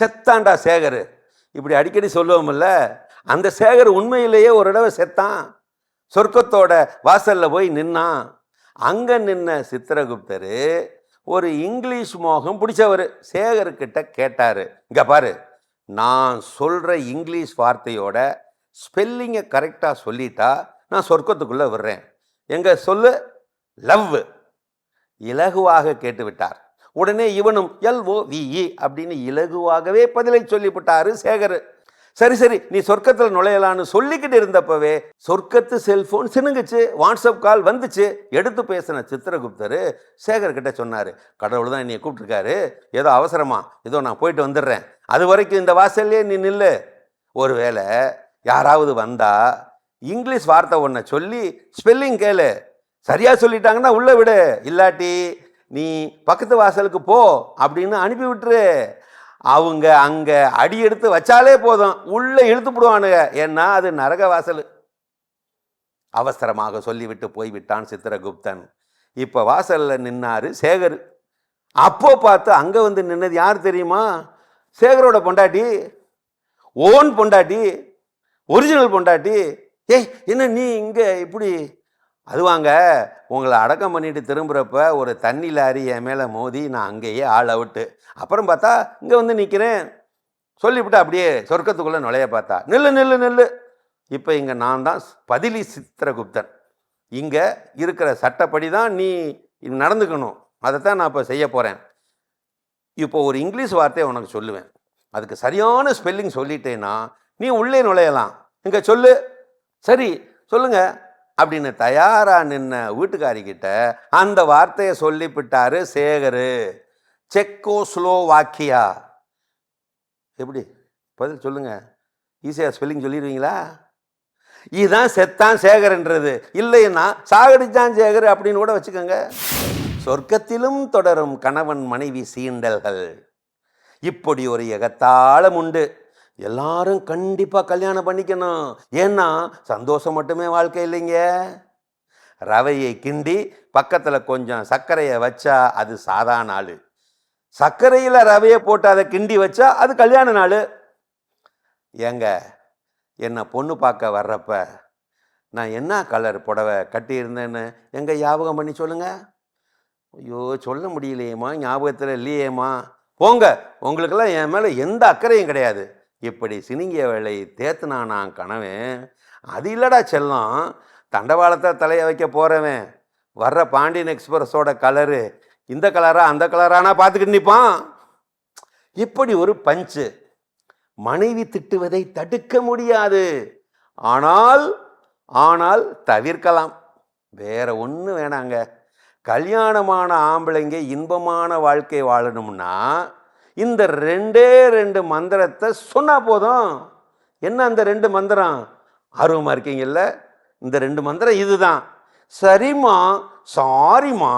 செத்தாண்டா சேகர். இப்படி அடிக்கடி சொல்லுவோம்ல அந்த சேகர் உண்மையிலேயே ஒரு தடவை செத்தான். சொர்க்கத்தோட வாசலில் போய் நின்னான். அங்கே நின்ன சித்திரகுப்தர் ஒரு இங்கிலீஷ் மோகம் பிடிச்சவர். சேகர்கிட்ட கேட்டார் இங்கே பாரு நான் சொல்கிற இங்கிலீஷ் வார்த்தையோட ஸ்பெல்லிங்கை கரெக்டாக சொல்லிட்டா நான் சொர்க்கத்துக்குள்ளே விடுறேன். எங்கள் சொல்லு லவ். இலகுவாக கேட்டு விட்டார் உடனே இவனும் எல் ஓ விஇ அப்படின்னு இலகுவாகவே பதிலை சொல்லிவிட்டாரு சேகர். சரி சரி நீ சொர்க்கத்தில் நுழையலான்னு சொல்லிக்கிட்டு இருந்தப்பவே சொர்க்கத்து செல்போன் சினுங்குச்சு வாட்ஸ்அப் கால் வந்துச்சு. எடுத்து பேசின சித்திரகுப்தர் சேகர் சொன்னார் கடவுள் தான் என்னை கூப்பிட்டுருக்காரு. ஏதோ அவசரமா ஏதோ நான் போயிட்டு வந்துடுறேன். அது வரைக்கும் இந்த வாசல்லையே நீ நில்லு. ஒருவேளை யாராவது வந்தா இங்கிலீஷ் வார்த்தை ஒன்றை சொல்லி ஸ்பெல்லிங் கேளு. சரியாக சொல்லிட்டாங்கன்னா உள்ளே விடு. இல்லாட்டி நீ பக்கத்து வாசலுக்கு போ அப்படின்னு அனுப்பி விட்டுரு. அவங்க அங்கே அடி எடுத்து வச்சாலே போதும். உள்ளே இழுத்து விடுவானுங்க ஏன்னா அது நரக வாசல். அவசரமாக சொல்லிவிட்டு போய்விட்டான் சித்திரகுப்தன். இப்போ வாசலில் நின்னார் சேகர். அப்போ பார்த்து அங்கே வந்து நின்னது யார் தெரியுமா? சேகரோட பொண்டாட்டி. ஓன் பொண்டாட்டி. ஒரிஜினல் பொண்டாட்டி. ஏய் என்ன நீ இங்கே இப்படி அது வாங்க உங்களை அடக்கம் பண்ணிட்டு திரும்புகிறப்ப ஒரு தண்ணி லாரி என் மேலே மோதி நான் அங்கேயே ஆள் அவுட்டு. அப்புறம் பார்த்தா இங்கே வந்து நிற்கிறேன் சொல்லிவிட்டு அப்படியே சொர்க்கத்துக்குள்ளே நுழைய பார்த்தா நில்லு நில்லு நில்லு. இப்போ இங்கே நான் தான் பதிலி சித்திரகுப்தன். இங்கே இருக்கிற சட்டப்படி தான் நீ நடந்துக்கணும். அதைத்தான் நான் இப்போ செய்ய போகிறேன் இப்போ ஒரு இங்கிலீஷ் வார்த்தையை உனக்கு சொல்லுவேன். அதுக்கு சரியான ஸ்பெல்லிங் சொல்லிட்டேன்னா நீ உள்ளே நுழையலாம். இங்கே சொல்லு. சரி சொல்லுங்கள் அப்படின்னு தயாராக நின்ன வீட்டுக்காரிக்கிட்ட அந்த வார்த்தையை சொல்லிவிட்டார் சேகரு. செக்கோ ஸ்லோவாக்கியா எப்படி? பதில் சொல்லுங்க. ஈஸியாக ஸ்பெல்லிங் சொல்லிடுவீங்களா? இதுதான் செத்தான் சேகர்ன்றது. இல்லைன்னா சாகடிச்சான் சேகர் அப்படின்னு கூட வச்சுக்கோங்க. சொர்க்கத்திலும் தொடரும் கணவன் மனைவி சீண்டல்கள். இப்படி ஒரு எகத்தாளம் உண்டு. எல்லாரும் கண்டிப்பாக கல்யாணம் பண்ணிக்கணும். ஏன்னா சந்தோஷம் மட்டுமே வாழ்க்கை இல்லைங்க. ரவையை கிண்டி பக்கத்தில் கொஞ்சம் சர்க்கரையை வச்சா அது சாதா நாள். சர்க்கரையில் ரவையை போட்டு அதை கிண்டி வச்சா அது கல்யாண நாள். ஏங்க என்னை பொண்ணு பார்க்க வர்றப்ப நான் என்ன கலர் புடவை கட்டியிருந்தேன்னு எங்கே ஞாபகம் பண்ணி சொல்லுங்கள் ஐயோ சொல்ல முடியலையேம்மா ஞாபகத்தில் இல்லையேம்மா. போங்க உங்களுக்கெல்லாம் என் மேலே எந்த அக்கறையும் கிடையாது. இப்படி சினிங்கிய வேலை தேத்துனா நான் கனவேன் அது இல்லடா செல்லம். தண்டவாளத்தை தலையை வைக்க போகிறவன் வர்ற பாண்டியன் எக்ஸ்பிரஸோட கலரு. இந்த கலரா அந்த கலரானா பார்த்துக்கிட்டு நிற்பான் இப்படி ஒரு பஞ்சு. மனைவி திட்டுவதை தடுக்க முடியாது. ஆனால் ஆனால் தவிர்க்கலாம். வேற ஒன்றும் வேணாங்க. கல்யாணமான ஆம்பளைங்க இன்பமான வாழ்க்கை வாழணும்னா இந்த ரெண்டே ரெண்டு மந்திரத்தை சொன்னால் போதும். என்ன அந்த ரெண்டு மந்திரம்? ஆர்வமாக இருக்கீங்கல்ல? இந்த ரெண்டு மந்திரம் இதுதான். சரிம்மா சாரிம்மா.